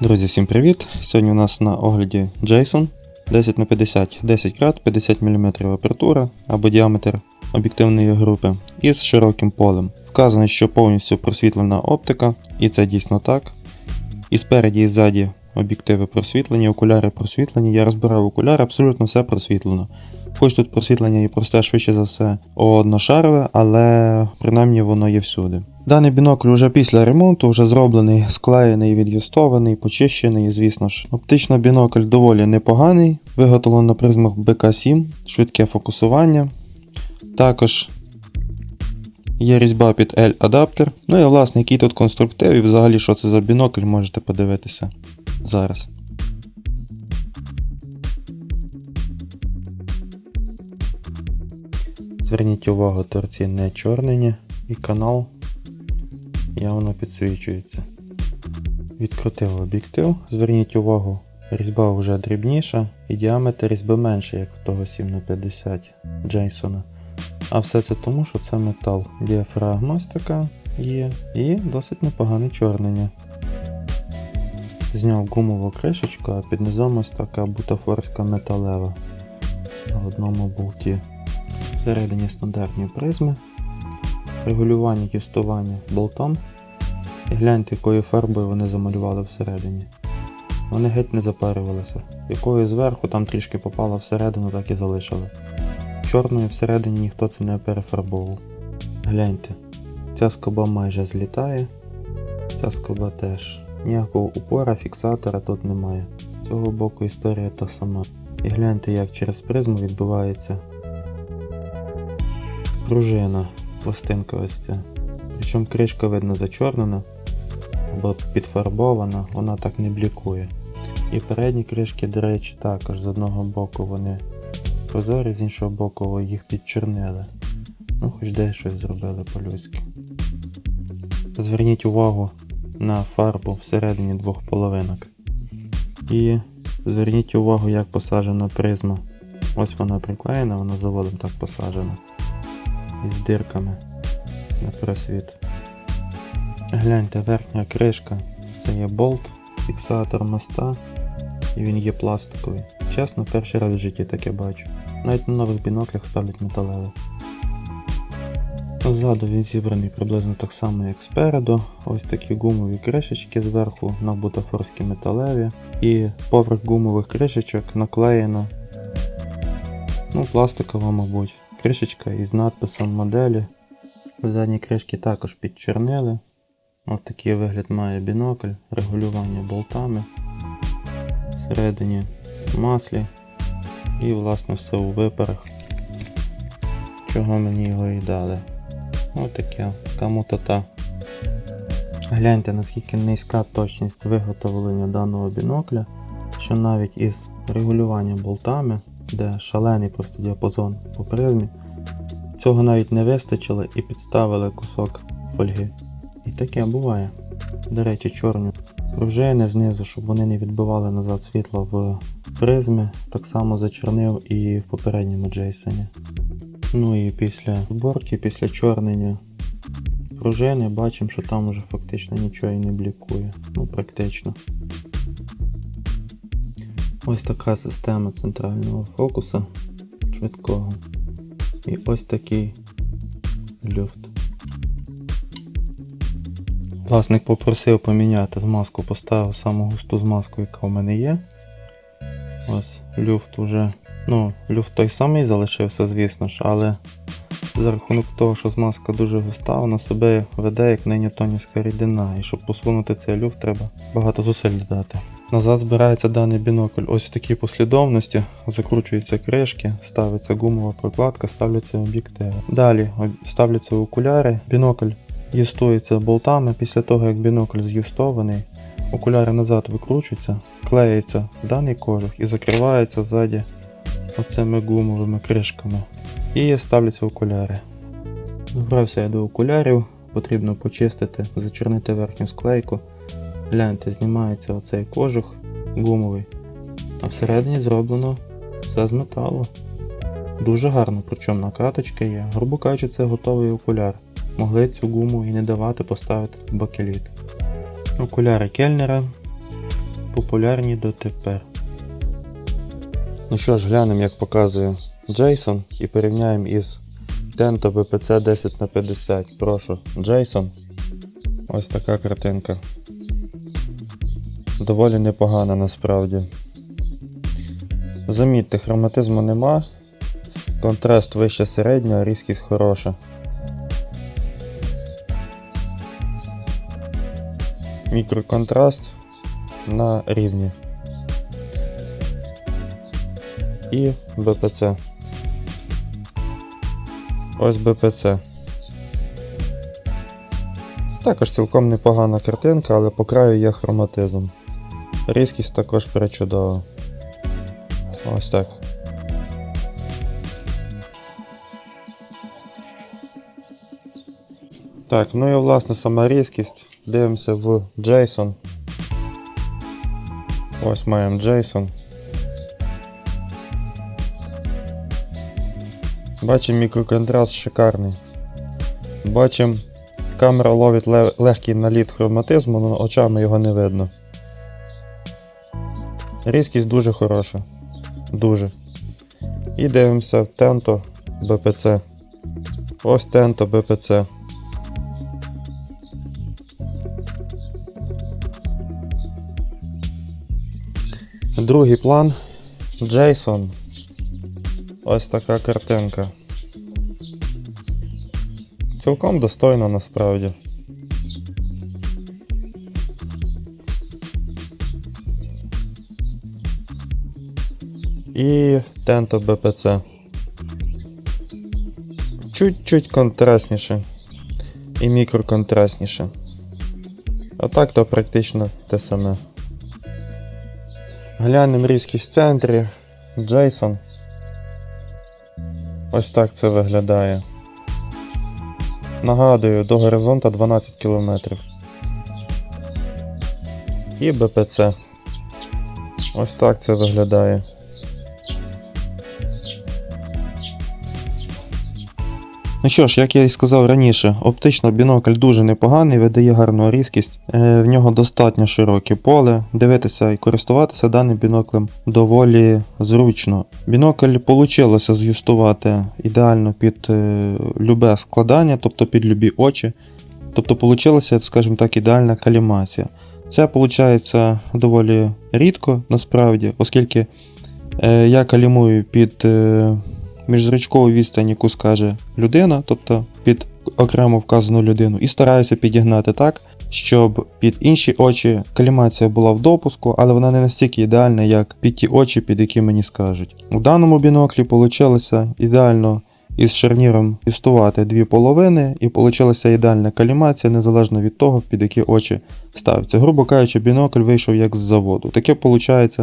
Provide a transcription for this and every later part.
Друзі, всім привіт! Сьогодні у нас на огляді Jason 10х50, 10 крат, 50 мм апертура або діаметр об'єктивної групи із широким полем. Вказано, що повністю просвітлена оптика, і це дійсно так. І спереді, і ззаді об'єктиви просвітлені, окуляри просвітлені. Я розбирав окуляри, абсолютно все просвітлено. Хоч тут просвітлення і просте швидше за все одношарове, але принаймні воно є всюди. Даний бінокль вже після ремонту, вже зроблений, склеєний, від'юстований, почищений, звісно ж. Оптично бінокль доволі непоганий, виготовлено на призмах BK7, швидке фокусування. Також є різьба під L-адаптер. Ну і власне, який тут конструктив і взагалі що це за бінокль, можете подивитися зараз. Зверніть увагу, торці не чорнені і канал явно підсвічується. Відкрутив об'єктив. Зверніть увагу, різьба вже дрібніша і діаметр різьби менше, як в того 7х50 Джейсона. А все це тому, що це метал. Діафрагма така є і досить непогане чорнення. Зняв гумову кришечку, а під низом ось така бутафорська металева на одному болті. Всередині стандартні призми, регулювання тестування болтом. І гляньте, якою фарбою вони замалювали всередині. Вони геть не запарювалися. Якою зверху там трішки попало всередину, так і залишили. Чорною всередині ніхто це не перефарбовував. Гляньте, ця скоба майже злітає, ця скоба теж. Ніякого упора, фіксатора тут немає. З цього боку історія та сама. І гляньте, як через призму відбувається пружина, пластинка ось ця. Причому кришка видно зачорнена або підфарбована, вона так не блікує. І передні кришки, до речі, також з одного боку вони прозорі, з іншого боку їх підчорнили. Ну, хоч десь щось зробили по-людськи. Зверніть увагу на фарбу всередині двох половинок. І зверніть увагу, як посаджена призма. Ось вона приклеєна, вона заводом так посаджена. Із дирками на просвіт. Гляньте, верхня кришка. Це є болт, фіксатор моста, і він є пластиковий. Чесно, перший раз в житті таке бачу. Навіть на нових біноклях ставлять металеве. Ззаду він зібраний приблизно так само, як спереду. Ось такі гумові кришечки зверху на бутафорські металеві. І поверх гумових кришечок наклеєно ну, пластикова, мабуть. Кришечка із надписом моделі. Задні кришки також підчернили. Ось такий вигляд має бінокль, регулювання болтами. Всередині маслі. І власне все у випарах. Чого мені його і дали. Ось таке камутота. Гляньте наскільки низька точність виготовлення даного бінокля, що навіть із регулюванням болтами, де шалений просто діапазон по призмі, цього навіть не вистачило і підставили кусок фольги. І таке буває. До речі, чорні пружини знизу, щоб вони не відбивали назад світло в призмі, так само зачорнив і в попередньому Джейсоні. Ну і після зборки, після чорнення пружини бачимо, що там уже фактично нічого і не блікує. Ну, практично. Ось така система центрального фокуса швидкого. І ось такий люфт. Власник попросив поміняти змазку, поставив саму густу змазку, яка в мене є. Ось люфт уже. Ну, люфт той самий залишився, звісно ж, але за рахунок того, що змазка дуже густа, вона себе веде як неньютонівська рідина. І щоб посунути цей люфт, треба багато зусиль додати. Назад збирається даний бінокль ось в такій послідовності. Закручуються кришки, ставиться гумова прокладка, ставляться об'єктиви. Далі ставляться окуляри, бінокль юстується болтами. Після того, як бінокль з'юстований, окуляри назад викручуються, клеїться даний кожух і закривається ззаді оцими гумовими кришками. І ставляться окуляри. Добрався я до окулярів, потрібно почистити, зачорнити верхню склейку. Гляньте, знімається оцей кожух гумовий, а всередині зроблено все з металу. Дуже гарно, причому накаточка є. Грубо кажучи, це готовий окуляр. Могли цю гуму і не давати поставити бакеліт. Окуляри кельнера. популярні дотепер. Ну що ж, глянемо, як показує Джейсон і порівняємо із Tento BPC 10 на 50. Прошу, Джейсон. Ось така картинка. Доволі непогана насправді. Замітьте, хроматизму нема. Контраст вище середнього, різкість хороша. Мікроконтраст на рівні. І БПЦ. Ось БПЦ. Також цілком непогана картинка, але по краю є хроматизм. Різкість також причудова. Ось так. Так, ну і власне сама різкість. Дивимося в JSON. Ось маємо JSON. Бачимо мікроконтраст шикарний. Бачимо, камера ловить ле- легкий наліт хроматизму, але очами його не видно. Різкість дуже хороша. Дуже. І дивимося в Tento BPC. Ось Tento BPC. Другий план. Джейсон. Ось така картинка. Цілком достойно насправді. І Tento BPC. Чуть-чуть контрастніше. І мікроконтрастніше. А так то практично те саме. Глянемо різкість в центрі. Джейсон. Ось так це виглядає. Нагадую, до горизонта 12 км. І БПЦ. Ось так це виглядає. Ну що ж, як я і сказав раніше, оптично бінокль дуже непоганий, видає гарну різкість, е, в нього достатньо широке поле. Дивитися і користуватися даним біноклем доволі зручно. Бінокль вийшло з'юстувати ідеально під е, любе складання, тобто під любі очі. Тобто вийшла, скажімо так, ідеальна калімація. Це виходить доволі рідко насправді, оскільки е, я калімую під міжзрачкову відстань, яку скаже людина, тобто під окремо вказану людину, і стараюся підігнати так, щоб під інші очі калімація була в допуску, але вона не настільки ідеальна, як під ті очі, під які мені скажуть. У даному біноклі вийшло ідеально із шарніром юстувати дві половини, і вийшла ідеальна калімація, незалежно від того, під які очі ставиться. Грубо кажучи, бінокль вийшов як з заводу. Таке виходить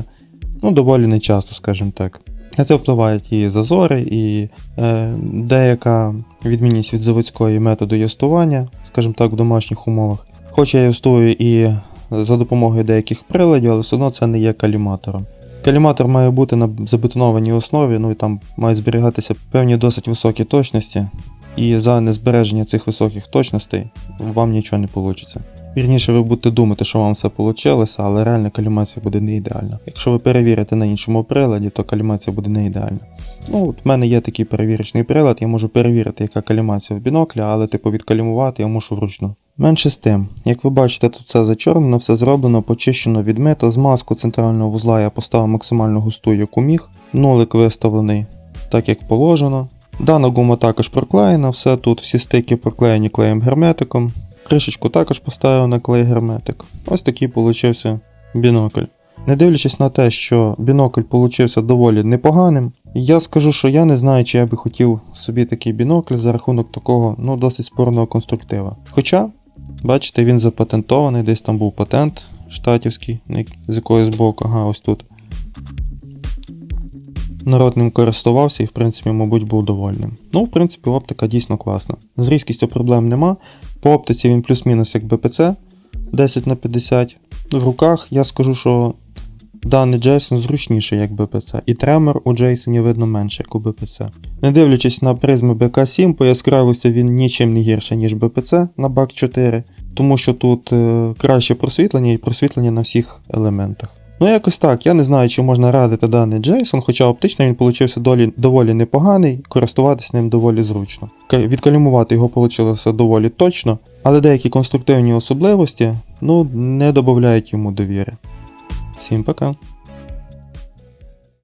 ну, доволі нечасто, скажімо так. На це впливають і зазори, і е, деяка відмінність від заводської методу юстування, скажімо так, в домашніх умовах. Хоч я юстую і за допомогою деяких приладів, але все одно це не є каліматором. Каліматор має бути на забетонованій основі, ну і там мають зберігатися певні досить високі точності, і за незбереження цих високих точностей вам нічого не вийде. Вірніше, ви будете думати, що вам все вийшло, але реальна калімація буде не ідеальна. Якщо ви перевірите на іншому приладі, то калімація буде не ідеальна. Ну, от в мене є такий перевірочний прилад, я можу перевірити, яка калімація в бінокля, але типу відкалімувати я мушу вручну. Менше з тим, як ви бачите, тут все зачорнено, все зроблено, почищено, відмито. Змазку центрального вузла я поставив максимально густу, яку міг. Нулик виставлений так, як положено. Дана гума також проклеєна, все тут, всі стики проклеєні клеєм герметиком. Кришечку також поставив на клей герметик. Ось такий получився бінокль. Не дивлячись на те, що бінокль получився доволі непоганим, я скажу, що я не знаю, чи я би хотів собі такий бінокль за рахунок такого ну, досить спорного конструктива. Хоча, бачите, він запатентований, десь там був патент штатівський, з якоїсь боку, ага, ось тут. Народ ним користувався і, в принципі, мабуть, був довольним. Ну, в принципі, оптика дійсно класна. З різкістю проблем нема. По оптиці він плюс-мінус як БПЦ 10 на 50. В руках я скажу, що даний Джейсон зручніший як БПЦ, і тремор у Джейсоні видно менше, як у БПЦ. Не дивлячись на призми БК7, по яскравості він нічим не гірше, ніж БПЦ на BAC 4, тому що тут е, краще просвітлення і просвітлення на всіх елементах. Ну, якось так, я не знаю, чи можна радити даний JSON, хоча оптично він получився долі, доволі непоганий, користуватися ним доволі зручно. Ка- Відкалімувати його вийшло доволі точно, але деякі конструктивні особливості ну, не додають йому довіри. Всім пока!